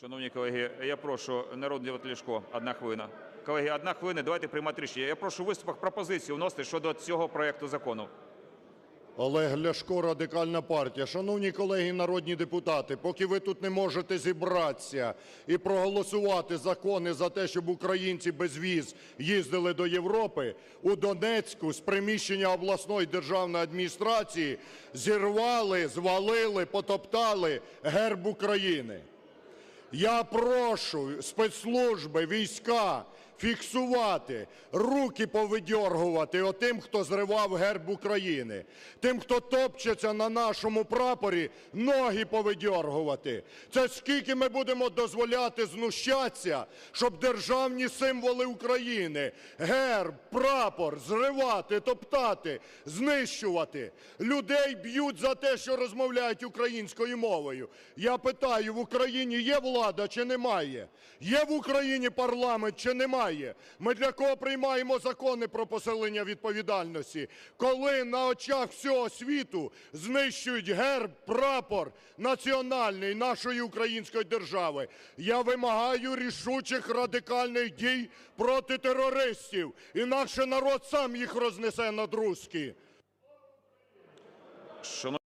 Шановні колеги, я прошу народний Ляшко, одна хвилина. Колеги, одна хвилина, давайте приймати рішення. Я прошу виступах пропозиції вносити щодо цього проекту закону. Олег Ляшко, Радикальна партія. Шановні колеги народні депутати, поки ви тут не можете зібратися і проголосувати закони за те, щоб українці без віз їздили до Європи, у Донецьку з приміщення обласної державної адміністрації зірвали, звалили, потоптали герб України. Я прошу спецслужби, війська фіксувати, руки повидьоргувати отим, хто зривав герб України. Тим, хто топчеться на нашому прапорі, ноги повидьоргувати. Це скільки ми будемо дозволяти знущатися, щоб державні символи України, герб, прапор зривати, топтати, знищувати. Людей б'ють за те, що розмовляють українською мовою. Я питаю, в Україні є влада чи немає? Є в Україні парламент чи немає? Ми для кого приймаємо закони про посилення відповідальності? Коли на очах всього світу знищують герб, прапор національний нашої української держави. Я вимагаю рішучих радикальних дій проти терористів, інакше народ сам їх рознесе на друзки.